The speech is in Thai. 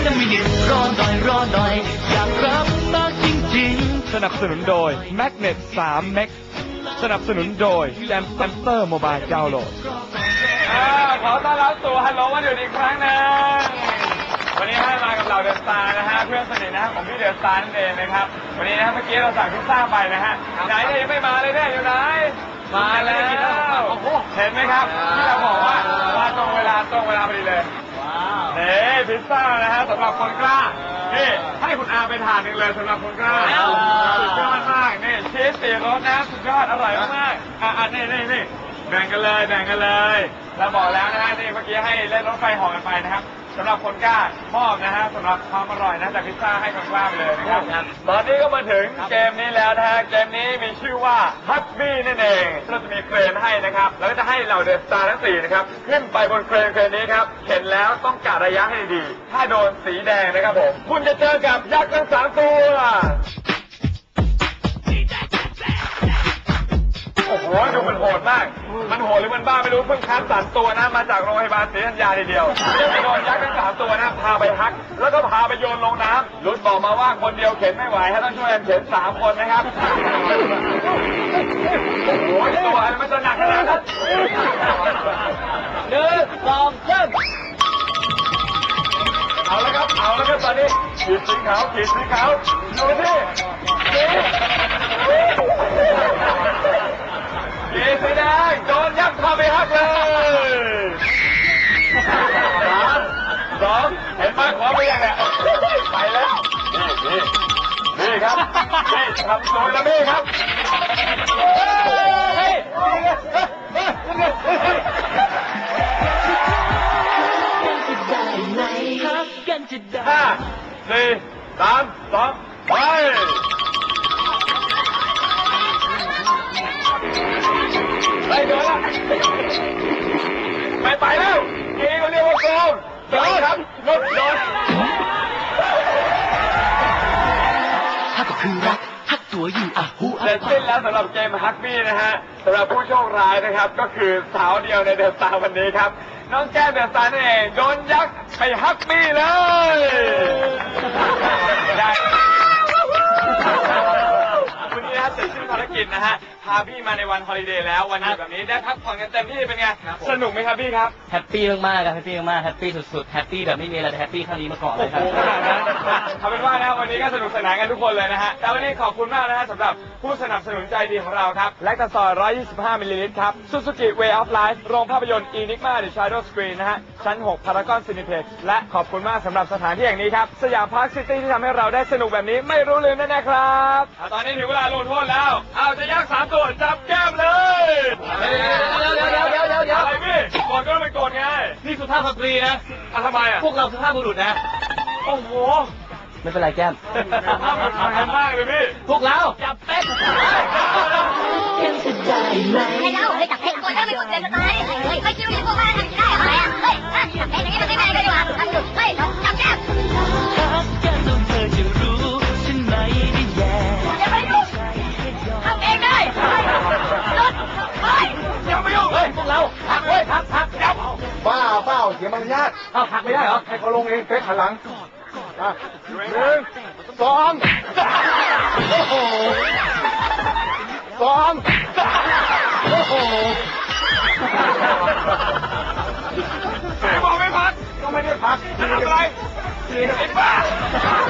wait a minute รอหน่อยรอหน่อยอยากรับมากจริงๆ สนับสนุนโดย Magnet 3 Max สนับสนุนโดย Jam Center Mobile Download ขอต้อนรับสู่ฮัลโหลวันอยู่อีกครั้งหนึง วันนี้ให้มากับเราเดอะสตาร์นะฮะเพื่อนสนิทนะฮะของพี่เดอะสตาร์นั่นเองนะครับ วันนี้นะฮะเมื่อกี้เราสั่งพิซซ่าไปนะฮะไหนเนี่ยยังไม่มาเลยเนี่ยอยู่ไหนมาแล้วเห็นไหมครับที่เราบอกว่ามาตรงเวลาตรงเวลาพอดีเลยนี่ พิซซ่านะฮะสำหรับคนกล้า นี่ให้คุณอาไปทานหนึ่งเลยสำหรับคนกล้า สุดยอดมากนี่ชีสสี่รสนะสุดยอดอร่อยมากๆอะอะนี่นี่นี่แบ่งกันเลยแบ่งกันเลยเราบอกแล้วนะฮะนี่เมื่อกี้ให้เล่นรถไฟเหอกันไปนะครับ สำหรับคนกล้ามอบนะฮะสำหรับความอร่อยนะจากพิซซ่าให้คนกล้าไปเลยนะครับ ตอนนี้ก็มาถึงเกมนี้แล้วนะฮะ เกมนี้มีชื่อว่าฮัตบี้นั่นเองเราจะมีเครนให้นะครับ แล้วก็จะให้เหล่าเดอะสตาร์ทั้งสี่นะครับ ขึ้นไปบนเครนเครนนี้ครับ เห็นแล้วต้องกะระยะให้ดี ถ้าโดนสีแดงนะครับผม คุณจะเจอกับยักษ์ทั้งสามตัว ดูมันโหดมาก มันโหดหรือมันบ้าไม่รู้เพิ่งคัดสรรตัวนะมาจากโรงพยาบาลศรีธัญญาทีเดียวไปโดนยักษ์ทั้งสามตัวนะพาไปพัก แล้วก็พาไปโยนลงน้ำรุ่นบอกมาว่าคนเดียวเข็นไม่ไหวให้ต้องช่วยกันเข็นสามคนนะครับโอ้โหตัวอะไรมันจะหนักขนาดนั้นหนึ่งสองสามเอาแล้วครับ เอาแล้วครับตอนนี้ขีดสีขาวขีดสีขาวดูที่นี่กีสี แดงโดนยักษ์เข้าไปฮักเลยสามสองเห็นไหมขวาไปยังเนี่ยไปแล้ว นี่นี่นี่ครับนี่ทำโดนแล้วนี่ครับเฮ้ยห้าสี่สามสองไป ไปโดนแล้วไปไปแล้วกีเขาเรียกว่าโกงโดนครับโดนโดนฮักก็คือรักฮักตัวอยู่อะฮูเสร็จสิ้นแล้วสำหรับเกมฮักบี้นะฮะสำหรับผู้โชคร้ายนะครับ ก็คือสาวเดียวในเดอะสตาร์วันนี้ครับ น้องแก้มเดอะสตาร์นั่นเองโดนยักษ์ไปฮักบี้เลยได้วันนี้นะฮะเสร็จสิ้นภารกิจนะฮะ พาพี่มาในวันฮอลิเดย์แล้ววันหยุดแบบนี้ได้พักผ่อนกันเต็มที่เป็นไงสนุกไหมครับพี่ครับแฮปปี้มากๆครับแฮปปี้มากๆแฮปปี้สุดๆแฮปปี้แบบไม่มีอะไรแฮปปี้เท่านี้มาก่อนเลโอ้ยโหครับขนาดนั้นเอาเป็นว่านะวันนี้ก็สนุกสนานกันทุกคนเลยนะฮะแต่วันนี้ขอบคุณมากนะฮะสำหรับผู้สนับสนุนใจดีของเราครับแลคตาซอย 125 มิลลิลิตรครับ Suzuki Way of Life โรงภาพยนตร์ Enigma The Shadow Screen นะฮะชั้น6 Paragon Cineplex และขอบคุณมากสำหรับสถานที่แห่งนี้ครับสยามพาร์คซิตี้ที่ทำให้เราได้สนุกแบบนี้ไม่รู้ลืมแน่ๆครับอะตอนนี้ถึงเวลาลงโทษแล้วเอาจะยักษ์สามตัวจับแก้มเลยเดี๋ยวเดี๋ยวเดี๋ยวเดี๋ยวเดี๋ยวเดี๋ยวอะไรพี่กดก็ไม่กดไงนี่สุภาพสตรีนะอะทำไมอะพวกเราสุภาพบุรุษนะ โอ้โห ไม่เป็นไรแก้มภาพมันทำมากเลยพี่ พวกเราจับเป็ดกันจะได้ไหมให้เล่าเฮ้ยจับเพลงกดแล้วไม่กดเสียงจะตายเฮ้ยเฮ้ยคิดว่าจะพวกบ้านทำได้อะไรอเฮ้ยจับเพลงอย่างนี้มันไม่แม่กันดีกว่าเฮ้ย เปล่าเสียมารยาทเอาพักไม่ได้เหรอ ให้เขาลงเองเป๊กหันหลังอะหนึ่งสองโอ้โหสองโอ้โหไม่บอกไม่พักก็ไม่ได้พักจะทำอะไรไอ้บ้าเย้